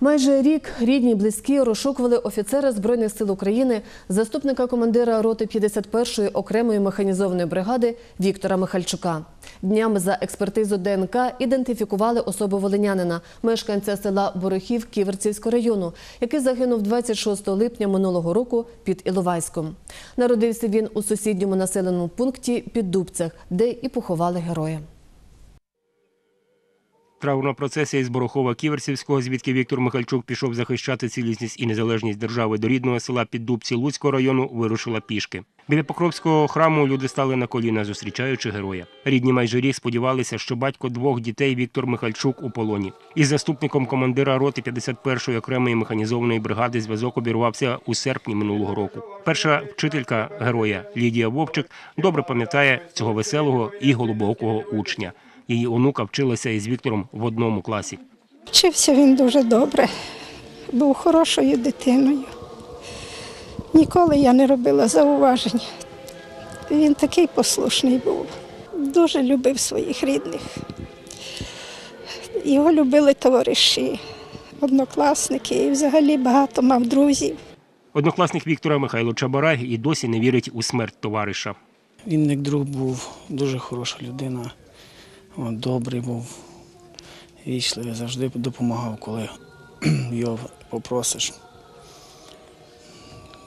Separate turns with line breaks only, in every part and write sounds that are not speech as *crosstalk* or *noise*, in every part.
Майже рік рідні близькі розшукували офіцера Збройних сил України, заступника командира роти 51-ї окремої механізованої бригади Віктора Михальчука. Днями за експертизу ДНК ідентифікували особу волинянина, мешканця села Борохів Ківерцівського району, який загинув 26 липня минулого року під Іловайськом. Народився він у сусідньому населеному пункті Піддубцях, де і поховали героя.
Траурна процесія із Борохова Ківерсівського, звідки Віктор Михальчук пішов захищати цілісність і незалежність держави до рідного села Піддубці Луцького району, вирушила пішки. Біля Покровського храму люди стали на коліна, зустрічаючи героя. Рідні майже рік сподівалися, що батько двох дітей Віктор Михальчук у полоні. Із заступником командира роти 51-ї окремої механізованої бригади зв'язок обірвався у серпні минулого року. Перша вчителька героя Лідія Вовчик добре пам'ятає цього веселого і голубоокого учня. Її онука вчилася із Віктором в одному класі.
Вчився він дуже добре, був хорошою дитиною. Ніколи я не робила зауважень. Він такий послушний був. Дуже любив своїх рідних. Його любили товариші, однокласники і взагалі багато мав друзів.
Однокласник Віктора Михайло Чабарай і досі не вірить у смерть товариша.
Він як друг був дуже хороша людина, добрий був, вічливий, завжди допомагав, коли *clears throat* його попросиш.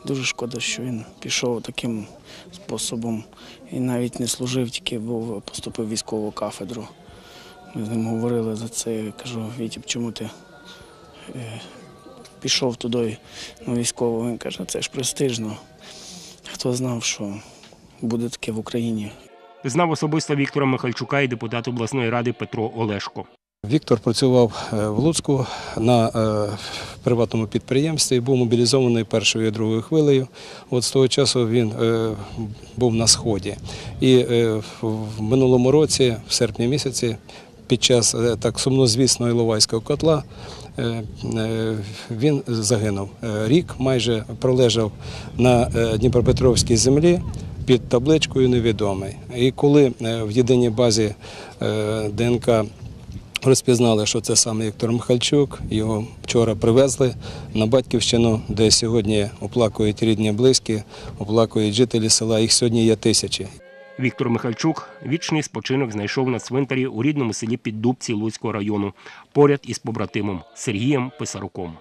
Дуже шкода, що він пішов таким способом і навіть не служив, тільки був, поступив в військову кафедру. Ми з ним говорили за це. Я кажу, Вітя, чому ти е, пішов туди на військову? Він каже, це ж престижно. Хто знав, що буде таке в Україні.
Знав особисто Віктора Михальчука і депутат обласної ради Петро Олешко.
Віктор працював е, в Луцьку на е, приватному підприємстві, був мобілізований першою і другою хвилею. От з того часу він е, був на сході. І в минулому році, в серпні місяці, під час так сумнозвісного Іловайського котла, він загинув. Рік майже пролежав на Дніпропетровській землі під табличкою невідомий. І коли е, в єдиній базі е, ДНК Розпізнали, що це саме Віктор Михальчук. Його вчора привезли на батьківщину, де сьогодні оплакують рідні близькі, оплакують жителі села. Їх сьогодні є тисячі.
Віктор Михальчук вічний спочинок знайшов на цвинтарі у рідному селі Піддубці Луцького району, поряд із побратимом Сергієм Писаруком.